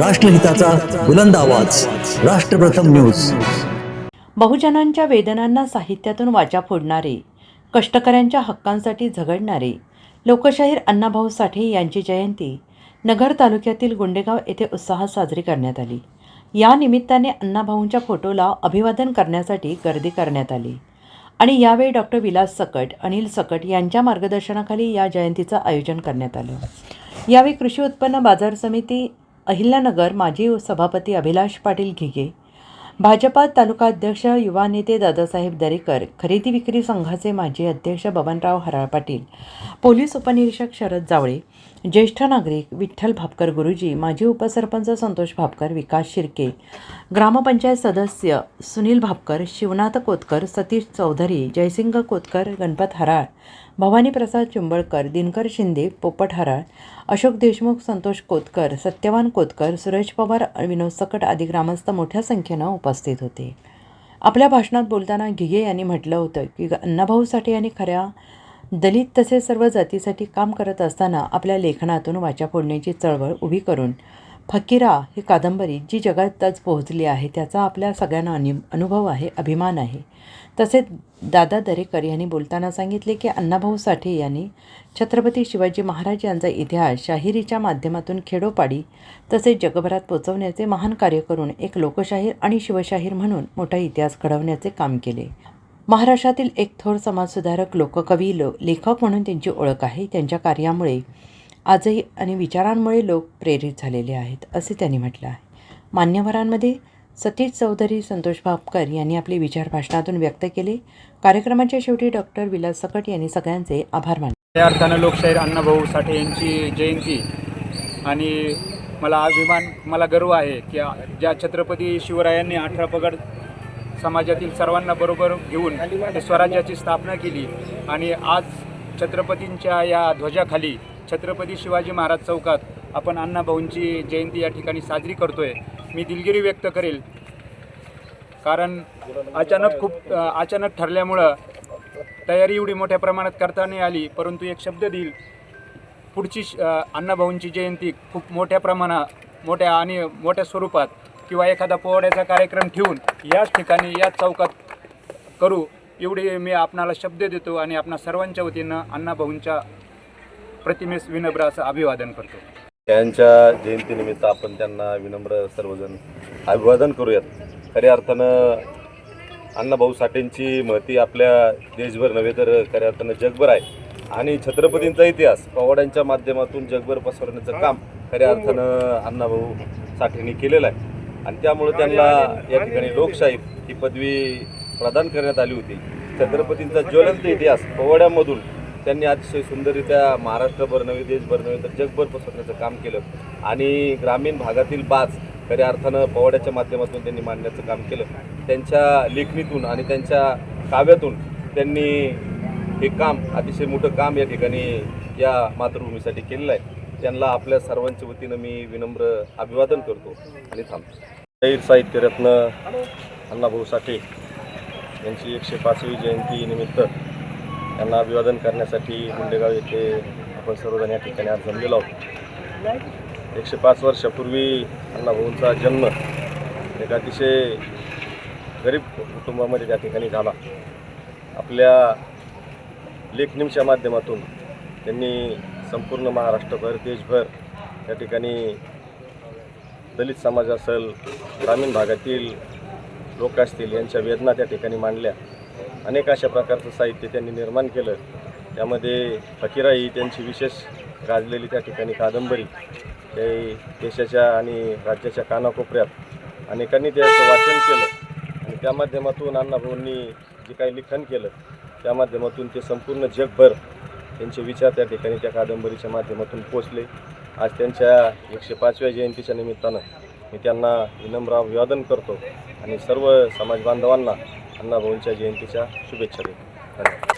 राष्ट्रहिताचा बुलंद आवाज. राष्ट्रप्रथम न्यूज. बहुजनांच्या वेदनांना साहित्यातून वाचा फोडणारे कष्टकऱ्यांच्या हक्कांसाठी झगडणारे लोकशाहीर अण्णाभाऊ साठे यांची जयंती नगर तालुक्यातील गुंडेगाव येथे उत्साहात साजरी करण्यात आली. या निमित्ताने अण्णाभाऊंच्या फोटोला अभिवादन करण्यासाठी गर्दी करण्यात आली. आणि यावेळी डॉक्टर विलास सकट अनिल सकट यांच्या मार्गदर्शनाखाली या जयंतीचं आयोजन करण्यात आलं. यावेळी कृषी उत्पन्न बाजार समिती अहिल्यानगर माजी सभापती अभिलाष पाटील घिगे भाजपा तालुका अध्यक्ष युवा नेते दादासाहेब दरेकर खरेदी विक्री संघाचे माजी अध्यक्ष बबनराव हराळ पाटील पोलीस उपनिरीक्षक शरद जावळे ज्येष्ठ नागरिक विठ्ठल भापकर गुरुजी माजी उपसरपंच संतोष भापकर विकास शिर्के ग्रामपंचायत सदस्य सुनील भापकर शिवनाथ कोतकर सतीश चौधरी जयसिंग कोतकर गणपत हराळ भवानी प्रसाद चिंबळकर दिनकर शिंदे पोपट हराळ अशोक देशमुख संतोष कोतकर सत्यवान कोतकर सुरेश पवार विनोद सकट आदी ग्रामस्थ मोठ्या संख्येनं उपस्थित होते. आपल्या भाषणात बोलताना घिगे यांनी म्हटलं होतं की अण्णाभाऊ साठे यांनी खऱ्या दलित तसेच सर्व जातीसाठी काम करत असताना आपल्या लेखनातून वाचा फोडण्याची चळवळ उभी करून. फकीरा ही कादंबरी जी जगात आज पोहोचली आहे त्याचा आपल्या सगळ्यांना अनि अनुभव आहे अभिमान आहे. तसेच दादा दरेकर यांनी बोलताना सांगितले की अण्णाभाऊ साठे यांनी छत्रपती शिवाजी महाराज यांचा इतिहास शाहिरीच्या माध्यमातून खेडोपाडी तसेच जगभरात पोचवण्याचे महान कार्य करून एक लोकशाहीर आणि शिवशाहीर म्हणून मोठा इतिहास घडवण्याचे काम केले. महाराष्ट्रातील एक थोर समाजसुधारक लोककवी लो लेखक म्हणून त्यांची ओळख आहे. त्यांच्या कार्यामुळे आजही आणि विचारांमुळे लोक प्रेरित झालेले आहेत असे त्यांनी म्हटलं आहे. मान्यवरांमध्ये सतीश चौधरी संतोष भापकर यांनी आपले विचार भाषणातून व्यक्त केले. कार्यक्रमाच्या शेवटी डॉक्टर विलास सकट यांनी सगळ्यांचे आभार मानले. त्या अर्थानं लोकशाहीर अण्णाभाऊ साठे यांची जयंती आणि मला अभिमान मला गर्व आहे की ज्या छत्रपती शिवरायांनी अठरा पगड समाजातील सर्वांना बरोबर घेऊन स्वराज्याची स्थापना केली. आणि आज छत्रपतींच्या या ध्वजाखाली छत्रपती शिवाजी महाराज चौकात आपण अण्णाभाऊंची जयंती या ठिकाणी साजरी करतोय. मी दिलगिरी व्यक्त करेल. कारण अचानक खूप अचानक ठरल्यामुळं तयारी एवढी मोठ्या प्रमाणात करता नाही आली परंतु एक शब्द देईल. पुढची श- अण्णाभाऊंची जयंती खूप मोठ्या प्रमाणात मोठ्या आणि मोठ्या स्वरूपात किंवा एखादा पोवाड्याचा कार्यक्रम ठेवून याच ठिकाणी याच चौकात करू एवढी मी आपणाला शब्द देतो आणि आपणा सर्वांच्या वतीनं अण्णाभाऊंच्या प्रतिमेस विनम्र असं अभिवादन करतो. त्यांच्या जयंतीनिमित्त आपण त्यांना विनम्र सर्वजण अभिवादन करूयात. खऱ्या अर्थानं अण्णाभाऊ साठेंची महती आपल्या देशभर नव्हे तर खऱ्या अर्थानं जगभर आहे. आणि छत्रपतींचा इतिहास पवाड्यांच्या माध्यमातून जगभर पसरवण्याचं काम खऱ्या अर्थानं अण्णाभाऊ साठेंनी केलेलं आहे. आणि त्यामुळे त्यांना या ठिकाणी लोकशाही ही पदवी प्रदान करण्यात आली होती. छत्रपतींचा ज्वलंत इतिहास पवाड्यामधून त्यांनी अतिशय सुंदररित्या महाराष्ट्रभर नव्हे देशभर नव्हे तर जगभर पसरण्याचं काम केलं. आणि ग्रामीण भागातील बाज खऱ्या अर्थानं पवाड्याच्या माध्यमातून त्यांनी मांडण्याचं काम केलं. त्यांच्या लेखणीतून आणि त्यांच्या काव्यातून त्यांनी हे काम अतिशय मोठं काम या ठिकाणी या मातृभूमीसाठी केलेलं आहे. त्यांना आपल्या सर्वांच्या वतीनं मी विनम्र अभिवादन करतो आणि थांबतो. गैर साहित्यरत्न अण्णाभाऊ साठे यांची एकशे पाचवी जयंतीनिमित्त त्यांना अभिवादन करण्यासाठी गुंडेगाव येथे आपण सर्वजण या ठिकाणी आज जमलेलो आहोत. एकशे पाच वर्षापूर्वी अण्णाभाऊंचा जन्म एक अतिशय गरीब कुटुंबामध्ये त्या ठिकाणी झाला. आपल्या लेखणीच्या माध्यमातून त्यांनी संपूर्ण महाराष्ट्रभर देशभर त्या ठिकाणी दलित समाज असेल ग्रामीण भागातील लोक असतील यांच्या वेदना त्या ठिकाणी मांडल्या. अनेक अशा प्रकारचं साहित्य त्यांनी निर्माण केलं. त्यामध्ये फकीरा ही त्यांची विशेष गाजलेली त्या ठिकाणी कादंबरी. ते देशाच्या आणि राज्याच्या कानाकोपऱ्यात अनेकांनी त्याचं वाचन केलं. आणि त्या माध्यमातून अण्णाभाऊंनी जे काही लिखाण केलं त्या माध्यमातून ते संपूर्ण जगभर त्यांचे विचार त्या ठिकाणी त्या कादंबरीच्या माध्यमातून पोचले आज त्यांच्या एकशे पाचव्या जयंतीच्या निमित्तानं मी त्यांना विनम्र अभिवादन करतो आणि सर्व समाज बांधवांना अण्णाभाऊंच्या जयंतीच्या शुभेच्छा देतो. धन्यवाद.